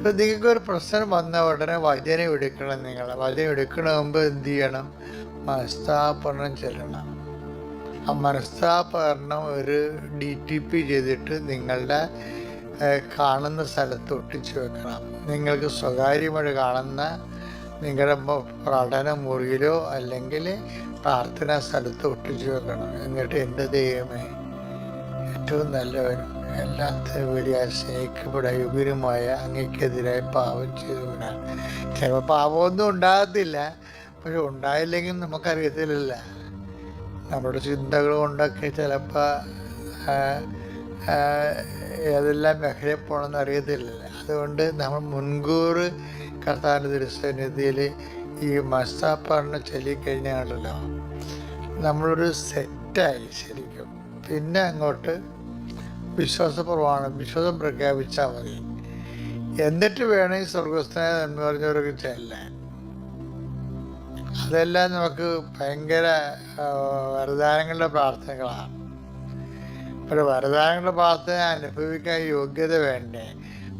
ഇപ്പം നിങ്ങൾക്ക് ഒരു പ്രശ്നം വന്ന ഉടനെ വചനം എടുക്കണം നിങ്ങൾ വചനം എടുക്കണ മുമ്പ് എന്ത് ചെയ്യണം? മനസ്താപരണം ചെല്ലണം. ആ മനസ്താപരണം ഒരു ഡി ടി പി ചെയ്തിട്ട് നിങ്ങളുടെ കാണുന്ന സ്ഥലത്ത് ഒട്ടിച്ചു വെക്കണം. നിങ്ങൾക്ക് സ്വകാര്യമായി കാണുന്ന നിങ്ങളുടെ പഠന മുറിയിലോ അല്ലെങ്കിൽ പ്രാർത്ഥനാ സ്ഥലത്ത് ഒട്ടിച്ചു വെക്കണം. എന്നിട്ട് എന്റെ ദൈവമേ ഏറ്റവും നല്ലവനും എല്ലാത്തിനും വലിയ സ്നേഹിക്കപ്പെടാൻ യുഗരമായ അങ്ങക്കെതിരായി പാപം ചെയ്തവനാണ് ചിലപ്പോൾ പാപമൊന്നും ഉണ്ടാകത്തില്ല. പക്ഷെ ഉണ്ടായില്ലെങ്കിൽ നമുക്കറിയത്തില്ല നമ്മുടെ ചിന്തകൾ കൊണ്ടൊക്കെ ചിലപ്പോൾ ഏതെല്ലാം മേഖലയിൽ പോകണമെന്ന് അറിയത്തില്ല അതുകൊണ്ട് നമ്മൾ മുൻകൂർ കർത്താവിന്റെ ദൃശ്യനിധിയിൽ ഈ മസ്താപ്പാറിനെ ചൊല്ലിക്കഴിഞ്ഞാണല്ലോ നമ്മളൊരു സെറ്റായി ശരിക്കും. പിന്നെ അങ്ങോട്ട് വിശ്വാസപ്രമാണം വിശ്വാസം പ്രഖ്യാപിച്ചാൽ മതി. എന്നിട്ട് വേണേ സ്വർഗസ്ഥനായ നന്മ പറഞ്ഞവരൊക്കെ ചെല്ലാൻ അതെല്ലാം നമുക്ക് ഭയങ്കര വരദാനങ്ങളുടെ പ്രാർത്ഥനകളാണ്. ഒരു വരദാനങ്ങളുടെ പ്രാർത്ഥന അനുഭവിക്കാൻ യോഗ്യത വേണ്ടേ?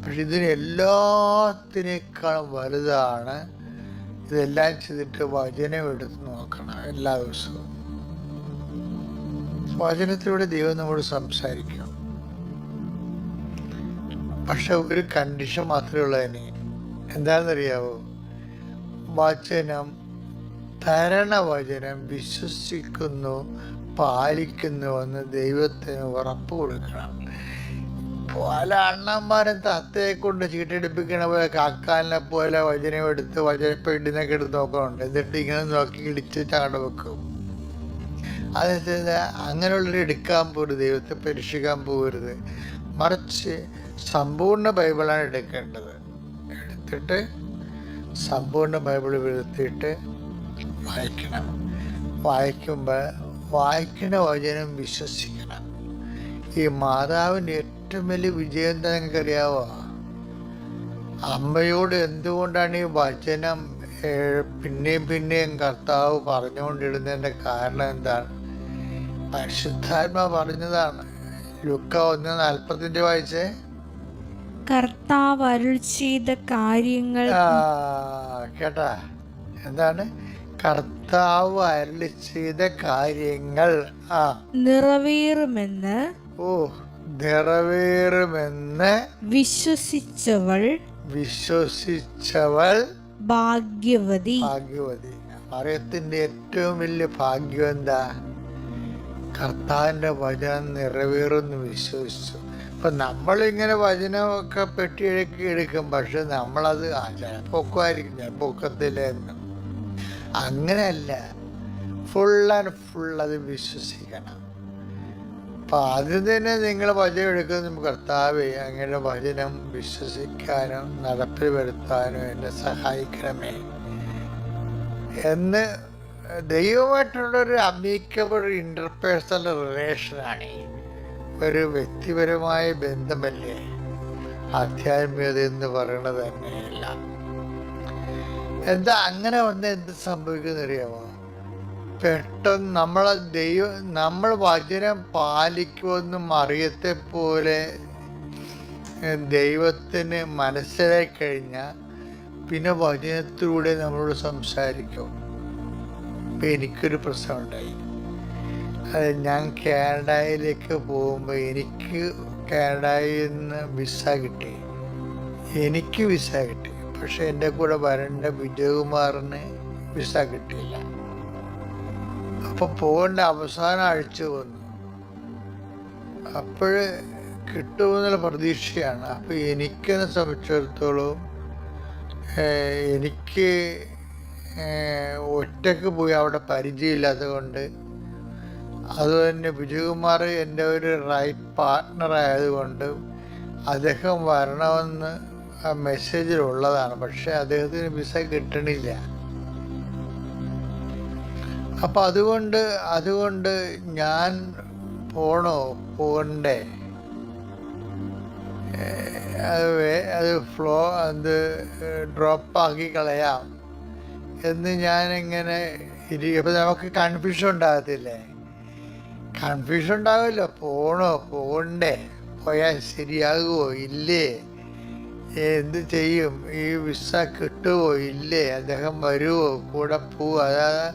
പക്ഷെ ഇതിന് എല്ലാത്തിനേക്കാളും വലുതാണ് ഇതെല്ലാം ചെയ്തിട്ട് വചനം എടുത്ത് നോക്കണം എല്ലാ ദിവസവും. വചനത്തിലൂടെ ദൈവം നമ്മോട് സംസാരിക്കും പക്ഷെ ഒരു കണ്ടീഷൻ മാത്രമേ ഉള്ളൂ അതിന്. എന്താണെന്നറിയാവോ? വചനം തരണ വചനം വിശ്വസിക്കുന്നു പാലിക്കുന്നുവെന്ന് ദൈവത്തിന് ഉറപ്പ് കൊടുക്കണം. പല അണ്ണന്മാരും തത്തയെ കൊണ്ട് ചീട്ടെടുപ്പിക്കണ പോലെ കാക്കാലിനെ പോലെ വചനം എടുത്ത് വചനപ്പെട്ടിനൊക്കെ എടുത്ത് നോക്കണുണ്ട് എന്നിട്ട് ഇങ്ങനെ നോക്കി ഇടിച്ച് ചാട വെക്കും. അതായത് അങ്ങനെയുള്ളൊരു എടുക്കാൻ പോരുത്. ദൈവത്തെ പരീക്ഷിക്കാൻ പോകരുത് മറിച്ച് സമ്പൂർണ ബൈബിളാണ് എടുക്കേണ്ടത്. എടുത്തിട്ട് സമ്പൂർണ ബൈബിൾ വരുത്തിയിട്ട് വായിക്കണം. വായിക്കുമ്പോൾ വായിക്കുന്ന വചനം വിശ്വസിക്കണം. ഈ മാതാവിന്റെ ഏറ്റവും വലിയ വിജയം തന്നെ നിങ്ങൾക്കറിയാവോ? അമ്മയോട് എന്തുകൊണ്ടാണ് ഈ വചനം പിന്നെയും പിന്നെയും കർത്താവ് പറഞ്ഞുകൊണ്ടിരുന്നതിന്റെ കാരണം എന്താണ്? പരിശുദ്ധാത്മ പറഞ്ഞതാണ്. ലുക്ക ഒന്ന് നാൽപ്പത്തിന്റെ വായിച്ചേ. കർത്താവ് അരുൾ ചെയ്ത കാര്യങ്ങൾ. കേട്ടാ. എന്താണ്? കർത്താവ് അരുൾ ചെയ്ത കാര്യങ്ങൾ. ആ. നിറവേറുമെന്ന് ഓ നിറവേറുമെന്ന് വിശ്വസിച്ചവൾ വിശ്വസിച്ചവൾ ഭാഗ്യവതി. ഭാഗ്യവതി. മറിയത്തിന്റെ ഏറ്റവും വലിയ ഭാഗ്യം എന്താ? കർത്താവിന്റെ വചനം നിറവേറുമെന്ന് വിശ്വസിച്ചു. അപ്പൊ നമ്മളിങ്ങനെ വചനമൊക്കെ പെട്ടിയൊക്കെ എടുക്കും പക്ഷെ നമ്മളത് ആ ചിലപ്പൊക്കുമായിരിക്കും ചിലപ്പൊക്കത്തില്ല എന്ന്. അങ്ങനെയല്ല ഫുൾ ആൻഡ് ഫുൾ അത് വിശ്വസിക്കണം. അപ്പം ആദ്യം തന്നെ നിങ്ങൾ വചനം എടുക്കുന്ന കർത്താവ് അങ്ങനെ വചനം വിശ്വസിക്കാനും നടപ്പിൽ വരുത്താനും എന്നെ സഹായിക്കണമേ. എന്ന് ദൈവമായിട്ടുള്ളൊരു അമീക്കബിൾ ഇന്റർപേഴ്സണൽ റിലേഷനാണ് ഒരു വ്യക്തിപരമായ ബന്ധമല്ലേ? ആധ്യാത്മികത എന്ന് പറയണത് തന്നെയല്ല. എന്താ അങ്ങനെ വന്ന് എന്ത് സംഭവിക്കുന്ന അറിയാമോ പെട്ടെന്ന് നമ്മളെ ദൈവം നമ്മൾ വചനം പാലിക്കുമെന്നും അറിയത്തെ പോലെ ദൈവത്തിന് മനസ്സിലായി കഴിഞ്ഞാൽ പിന്നെ വചനത്തിലൂടെ നമ്മളോട് സംസാരിക്കും. എനിക്കൊരു പ്രശ്നമുണ്ടായി. ഞാൻ കാനഡയിലേക്ക് പോകുമ്പോൾ എനിക്ക് കാനഡയിൽ നിന്ന് വിസ കിട്ടി. എനിക്ക് വിസ കിട്ടി. പക്ഷെ എന്റെ കൂടെ വരേണ്ട വിജയകുമാറിന് വിസ കിട്ടിയില്ല. അപ്പൊ പോകേണ്ട അവസാന ആഴ്ച വന്നു. അപ്പോൾ കിട്ടുമെന്നുള്ള പ്രതീക്ഷയാണ്. അപ്പൊ എനിക്കെന്നെ സംബന്ധിച്ചിടത്തോളം എനിക്ക് ഒറ്റയ്ക്ക് പോയി അവിടെ പരിചയമില്ലാത്തത് കൊണ്ട് അതുതന്നെ വിജയകുമാർ എന്റെ ഒരു റൈറ്റ് പാർട്ട്ണർ ആയതുകൊണ്ട് അദ്ദേഹം വരണമെന്ന് ആ മെസ്സേജിലുള്ളതാണ് പക്ഷെ അദ്ദേഹത്തിന് വിസ കിട്ടണില്ല. അപ്പം അതുകൊണ്ട് അതുകൊണ്ട് ഞാൻ പോണോ? പോകണ്ടേ. അത് അത് ഫ്ലോ അത് ഡ്രോപ്പാക്കി കളയാം. എന്ന് ഞാനിങ്ങനെ ഇരിക്കും നമുക്ക് കൺഫ്യൂഷൻ ഉണ്ടാകത്തില്ലേ? കൺഫ്യൂഷൻ ഉണ്ടാവില്ല പോണോ? പോകണ്ടേ പോയാൽ ശരിയാകുമോ ഇല്ലേ? എന്ത് ചെയ്യും? ഈ വിസ കിട്ടുമോ ഇല്ലേ? അദ്ദേഹം വരുമോ കൂടെ പോവോ? അതാ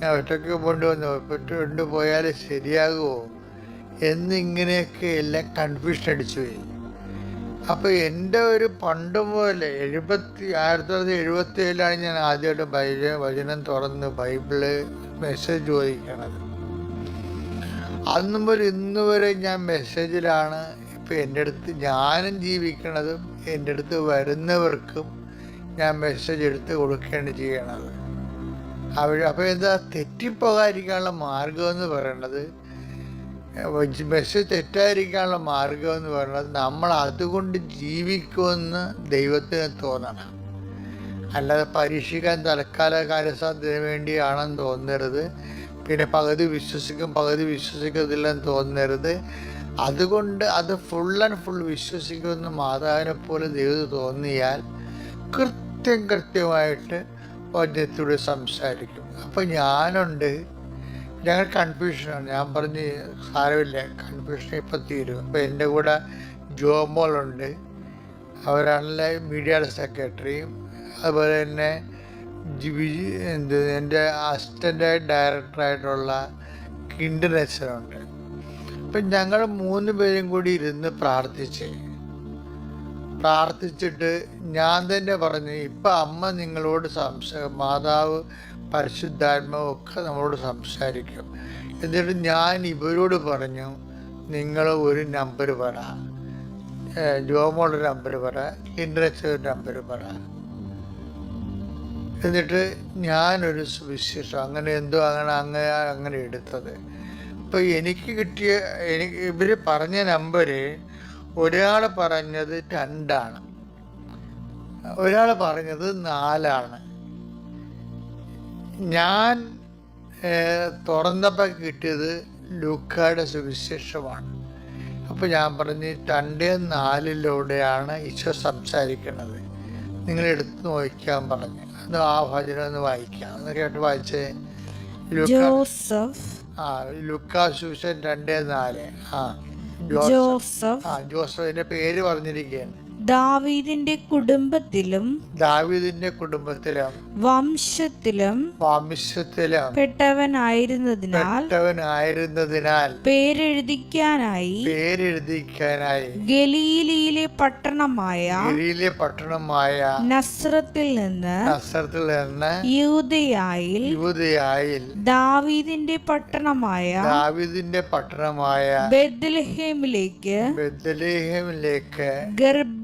ഞാൻ ഒറ്റയ്ക്ക് കൊണ്ടുവന്നു? ഒറ്റ കൊണ്ടുപോയാൽ ശരിയാകുമോ എന്നിങ്ങനെയൊക്കെ എല്ലാം കൺഫ്യൂഷൻ അടിച്ചു പോയി. അപ്പോൾ എന്റെ ഒരു പണ്ട് പോലെ എഴുപത്തി ആയിരത്തി തൊള്ളായിരത്തി എഴുപത്തി ഏഴിലാണ് ഞാൻ ആദ്യമായിട്ട് ബൈബിൾ വചനം തുറന്ന് ബൈബിൾ മെസ്സേജ് ചോദിക്കണത്. അന്ന് മുതൽ ഇന്ന് വരെ ഞാൻ മെസ്സേജിലാണ്. ഇപ്പം എന്റെ അടുത്ത് ഞാനും ജീവിക്കണതും എന്റെ അടുത്ത് വരുന്നവർക്കും ഞാൻ മെസ്സേജ് എടുത്ത് കൊടുക്കുകയാണ് ചെയ്യണത്. അവർ അപ്പോൾ എന്താ തെറ്റിപ്പോകാതിരിക്കാനുള്ള മാർഗമെന്ന് പറയണത്? മെസ്സേജ് തെറ്റായിരിക്കാനുള്ള മാർഗം എന്ന് പറയുന്നത് നമ്മൾ അതുകൊണ്ട് ജീവിക്കുമെന്ന് ദൈവത്തിന് തോന്നണം. അല്ലാതെ പരീക്ഷിക്കാൻ തൽക്കാല കാര്യസാധ്യത്തിന് വേണ്ടിയാണെന്ന് തോന്നരുത്. പിന്നെ പകുതി വിശ്വസിക്കും പകുതി വിശ്വസിക്കത്തില്ലെന്ന് തോന്നരുത്. അതുകൊണ്ട് അത് ഫുൾ ആൻഡ് ഫുൾ വിശ്വസിക്കുമെന്ന് മാതാവിനെ പോലെ ദൈവം തോന്നിയാൽ കൃത്യം കൃത്യമായിട്ട് വചനത്തോട് സംസാരിക്കും. അപ്പം ഞാനുണ്ട്. ഞങ്ങൾ കൺഫ്യൂഷനാണ് ഞാൻ പറഞ്ഞ് സാരമില്ല. കൺഫ്യൂഷൻ ഇപ്പം തീരും. അപ്പം എന്റെ കൂടെ ജോമോളുണ്ട്. അവരാണല്ലേ മീഡിയയുടെ സെക്രട്ടറിയും അതുപോലെ തന്നെ എന്ത് എന്റെ അസിസ്റ്റന്റ് ഡയറക്ടറായിട്ടുള്ള കിൻഡനച്ചനുണ്ട് അപ്പം ഞങ്ങൾ മൂന്ന് പേരും കൂടി ഇരുന്ന് പ്രാർത്ഥിച്ച്. പ്രാർത്ഥിച്ചിട്ട് ഞാൻ തന്നെ പറഞ്ഞു ഇപ്പം അമ്മ നിങ്ങളോട് സംസാ മാതാവ് പരിശുദ്ധാത്മാവും ഒക്കെ നമ്മളോട് സംസാരിക്കും. എന്നിട്ട് ഞാൻ ഇവരോട് പറഞ്ഞു നിങ്ങൾ ഒരു നമ്പർ പറ. ജോമോളുടെ നമ്പർ പറ ഇൻട്രസ്റ്റ് നമ്പർ പറ. എന്നിട്ട് ഞാനൊരു സുവിശേഷം അങ്ങനെ എന്തോ അങ്ങനെ അങ്ങനെ അങ്ങനെ എടുത്തത്. അപ്പോൾ എനിക്ക് കിട്ടിയ എനിക്ക് ഇവർ പറഞ്ഞ നമ്പർ ഒരാൾ പറഞ്ഞത് രണ്ടാണ്. ഒരാൾ പറഞ്ഞത് നാലാണ്. ഞാൻ തുറന്നപ്പോൾ കിട്ടിയത് ലൂക്കായുടെ സുവിശേഷമാണ്. അപ്പോൾ ഞാൻ പറഞ്ഞ് രണ്ട് നാലിലൂടെയാണ് ഈശോ സംസാരിക്കുന്നത് നിങ്ങളെടുത്ത് നോക്കാൻ പറഞ്ഞു. ആ ഭജന ഒന്ന് വായിക്കാം. എന്ന് കേട്ട് വായിച്ചേ. ജോസഫ്. ആ ലുക്കാ സുവിശേഷം രണ്ട് നാല്. ആ ജോസഫ്. ജോസഫ്. ആ ജോസഫിന്റെ പേര് പറഞ്ഞിരിക്കുകയാണ്. ദാവീദിന്റെ കുടുംബത്തിലും ദാവീദിന്റെ കുടുംബത്തിലും വംശത്തിലും വംശത്തിലും പെട്ടവനായിരുന്നതിനാൽ പെട്ടവനായിരുന്നതിനാൽ പേരെഴുതിക്കാനായി പേരെഴുതിക്കാനായി ഗലീലിയിലെ പട്ടണമായ ഗലീലിലെ പട്ടണമായ നസ്രത്തിൽ നിന്ന് നസ്രത്തിൽ നിന്ന് യൂതയായിൽ യൂദയായിൽ ദാവീദിന്റെ പട്ടണമായ ദാവീദിന്റെ പട്ടണമായ ബെത്ലഹേമിലേക്ക് ബെദ്ലേഹമിലേക്ക്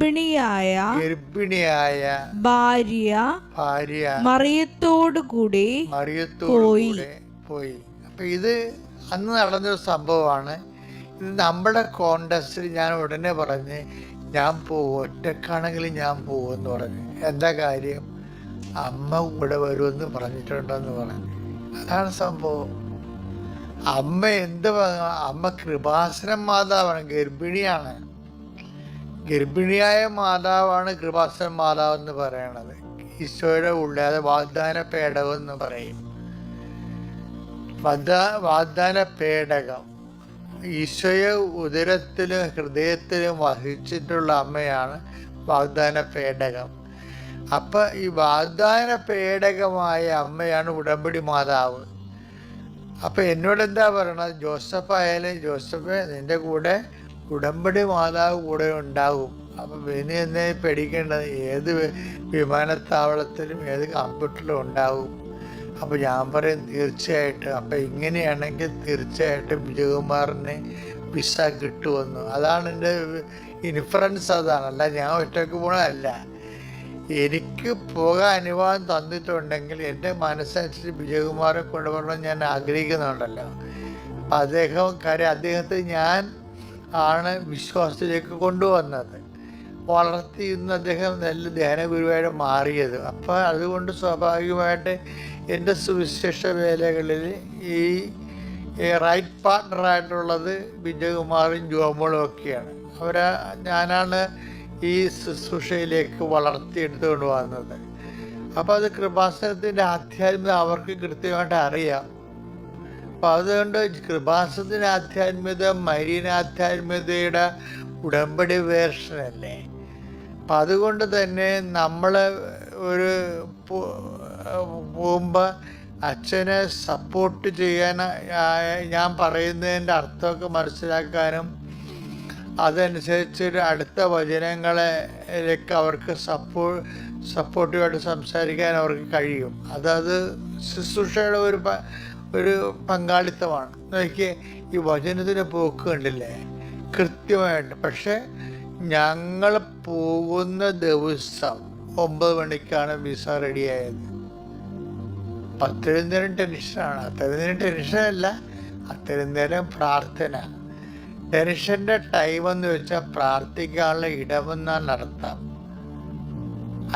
ഗർഭിണിയായ ഗർഭിണിയായ ഭാര്യ ഭാര്യ മറിയത്തോടുകൂടി മറിയത്തോടുകൂടെ പോയി. പോയി. അപ്പൊ ഇത് അന്ന് നടന്നൊരു സംഭവമാണ്. ഇത് നമ്മുടെ കോണ്ടസ്റ്റിൽ ഞാൻ ഉടനെ പറഞ്ഞ് ഞാൻ പോകും ഒറ്റക്കാണെങ്കിൽ ഞാൻ പോകുമെന്ന് പറഞ്ഞു. എന്താ കാര്യം? അമ്മ കൂടെ വരുമെന്ന് പറഞ്ഞിട്ടുണ്ടെന്ന് പറഞ്ഞു. അതാണ് സംഭവം. അമ്മ എന്ത് അമ്മ കൃപാസനം മാതാവാണ് ഗർഭിണിയാണ്. ഗർഭിണിയായ മാതാവാണ് കൃപാസന മാതാവ് എന്ന് പറയണത്. ഈശോയുടെ ഉള്ളിൽ അത് വാഗ്ദാന പേടകം എന്ന് പറയും. വാഗ്ദാന പേടകം. ഈശോയെ ഉദരത്തിലും ഹൃദയത്തിലും വഹിച്ചിട്ടുള്ള അമ്മയാണ് വാഗ്ദാന പേടകം. അപ്പൊ ഈ വാഗ്ദാന പേടകമായ അമ്മയാണ് ഉടമ്പടി മാതാവ്. അപ്പൊ എന്നോട് എന്താ പറയണത്? ജോസഫ് ആയാലും ജോസഫ് നിന്റെ കൂടെ ഉടമ്പടി മാതാവ് കൂടെ ഉണ്ടാകും അപ്പൊ ഇനി എന്നെ പേടിക്കേണ്ടത് ഏത് വിമാനത്താവളത്തിലും ഏത് കമ്പ്യൂട്ടറിലും ഉണ്ടാകും അപ്പൊ ഞാൻ പറയും തീർച്ചയായിട്ടും. അപ്പൊ ഇങ്ങനെയാണെങ്കിൽ തീർച്ചയായിട്ടും വിജയകുമാറിന് വിസ കിട്ടുമെന്നു. അതാണ് എന്റെ ഇൻഫറൻസ് അതാണ്. അല്ല ഞാൻ ഒറ്റയ്ക്ക് പോകണമല്ല എനിക്ക് പോകാൻ അനുവാദം തന്നിട്ടുണ്ടെങ്കിൽ എന്റെ മനസ്സനുസരിച്ച് വിജയകുമാറെ കൊണ്ടുപോകണം ഞാൻ ആഗ്രഹിക്കുന്നുണ്ടല്ലോ. അപ്പം അദ്ദേഹം കാര്യം അദ്ദേഹത്തെ ഞാൻ ആണ് വിശ്വാസത്തിലേക്ക് കൊണ്ടുവന്നത്. വളർത്തി ഇന്ന് അദ്ദേഹം നല്ല ധ്യാന ഗുരുവായിട്ട് മാറിയത്. അപ്പോൾ അതുകൊണ്ട് സ്വാഭാവികമായിട്ട് എന്റെ സുവിശേഷ വേലകളിൽ ഈ റൈറ്റ് പാർട്ട്ണറായിട്ടുള്ളത് വിജയകുമാറും ജോമോളും ഒക്കെയാണ്. അവരെ ഞാനാണ് ഈ ശുശ്രൂഷയിലേക്ക് വളർത്തിയെടുത്തുകൊണ്ട് വന്നത്. അപ്പോൾ അത് കൃപാസനത്തിന്റെ ആധ്യാത്മിക അവർക്ക് കൃത്യമായിട്ട് അറിയാം. അപ്പം അതുകൊണ്ട് കൃപാസത്തിന് ആധ്യാത്മികത മരീന ആധ്യാത്മികതയുടെ ഉടമ്പടി വേർഷനല്ലേ? അപ്പം അതുകൊണ്ട് തന്നെ നമ്മൾ ഒരു പോകുമ്പോൾ അച്ഛനെ സപ്പോർട്ട് ചെയ്യാൻ ഞാൻ പറയുന്നതിന്റെ അർത്ഥമൊക്കെ മനസ്സിലാക്കാനും അതനുസരിച്ച് അടുത്ത വചനങ്ങളിലേക്ക് അവർക്ക് സപ്പോ സപ്പോർട്ടീവായിട്ട് സംസാരിക്കാൻ അവർക്ക് കഴിയും. അതത് ശുശ്രൂഷയുടെ ഒരു ഒരു പങ്കാളിത്തമാണ്. നോക്കിയേ ഈ വചനത്തിന് പോക്ക് കണ്ടില്ലേ? കൃത്യമായിട്ട്. പക്ഷെ ഞങ്ങൾ പോകുന്ന ദിവസം ഒമ്പത് മണിക്കാണ് വിസ റെഡിയായത്. അത്രയും നേരം ടെൻഷനാണ് അത്രയും നേരം ടെൻഷനല്ല അത്രയും നേരം പ്രാർത്ഥന. ടെൻഷന്റെ ടൈം എന്ന് വെച്ചാൽ പ്രാർത്ഥിക്കാനുള്ള ഇടമെന്നാണ് അർത്ഥം.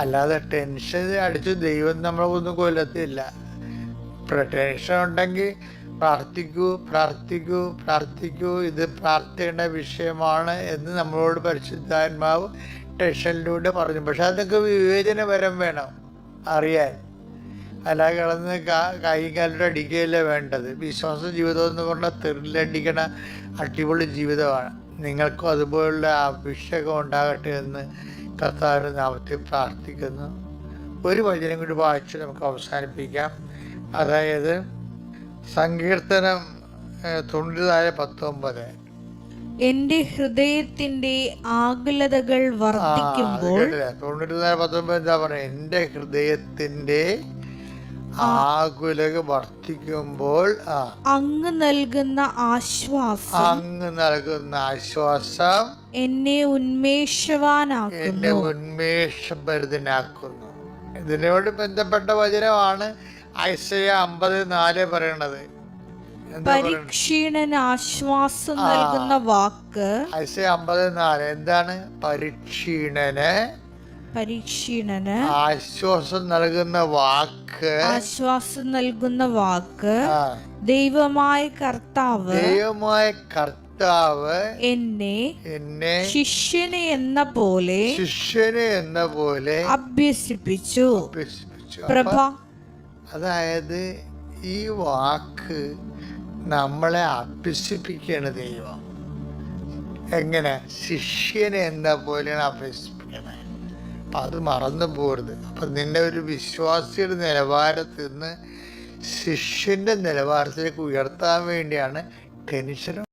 അല്ലാതെ ടെൻഷൻ അടിച്ച് ദൈവം നമ്മളെ ഒന്നും കൊല്ലത്തില്ല. ടെൻഷൻ ഉണ്ടെങ്കിൽ പ്രാർത്ഥിക്കൂ പ്രാർത്ഥിക്കൂ പ്രാർത്ഥിക്കൂ. ഇത് പ്രാർത്ഥിക്കേണ്ട വിഷയമാണ് എന്ന് നമ്മളോട് പരിശുദ്ധാത്മാവ് ടെൻഷനിലൂടെ പറഞ്ഞു. പക്ഷെ അതൊക്കെ വിവേചനപരം വേണം അറിയാൻ. അല്ലാതെ കിടന്ന് കാ- കൈയും കാലിട്ട് അടിക്കുകയല്ല വേണ്ടത്. വിശ്വാസ ജീവിതം എന്ന് പറഞ്ഞാൽ തെറിലടിക്കണ അടിപൊളി ജീവിതമാണ്. നിങ്ങൾക്കും അതുപോലുള്ള അഭിഷേകം ഉണ്ടാകട്ടെ എന്ന് കർത്താവിന്റെ നാമത്തിൽ പ്രാർത്ഥിക്കുന്നു. ഒരു വചനം കൂടി വായിച്ച് നമുക്ക് അവസാനിപ്പിക്കാം. അതായത് സങ്കീർത്തനം തൊണ്ണൂറായ പത്തൊമ്പത്. എന്റെ ഹൃദയത്തിന്റെ ആകുലതകൾ വർദ്ധിക്കുമ്പോൾ തൊണ്ണൂറ്റിനാല് പത്തൊമ്പത് എന്താ പറയുക? എന്റെ ഹൃദയത്തിന്റെ ആകുലക വർദ്ധിക്കുമ്പോൾ അങ്ങ് നൽകുന്ന ആശ്വാസം അങ്ങ് നൽകുന്ന ആശ്വാസം എന്നെ ഉന്മേഷവാനാക്കുന്നു. എന്നെ ഉന്മേഷഭരിതനാക്കുന്നു. ഇതിനോട് ബന്ധപ്പെട്ട വചനമാണ് ഐസയ അമ്പത് നാല് പറയണത്. പരീക്ഷീണന് ആശ്വാസം നൽകുന്ന വാക്ക്. ഐശ്വര്യ അമ്പത് നാല് എന്താണ്? പരീക്ഷീണന് പരീക്ഷീണന് ആശ്വാസം നൽകുന്ന വാക്ക്. ആശ്വാസം നൽകുന്ന വാക്ക്. ദൈവമായ കർത്താവ് ദൈവമായ കർത്താവ് എന്നെ എന്നെ ശിഷ്യനെ എന്ന പോലെ ശിഷ്യന് എന്ന പോലെ അഭ്യസിപ്പിച്ചു. അഭ്യസിപ്പിച്ചു. പ്രഭ അതായത് ഈ വാക്ക് നമ്മളെ അഭ്യസിപ്പിക്കുകയാണ് ദൈവം. എങ്ങനെ? ശിഷ്യനെ എന്ന പോലെയാണ് അഭ്യസിപ്പിക്കണേ. അപ്പം അത് മറന്നു പോരുത്. അപ്പം നിന്നെ ഒരു വിശ്വാസിയുടെ നിലവാരത്തിൽ നിന്ന് ശിഷ്യന്റെ നിലവാരത്തിലേക്ക് ഉയർത്താൻ വേണ്ടിയാണ് ടെൻഷൻ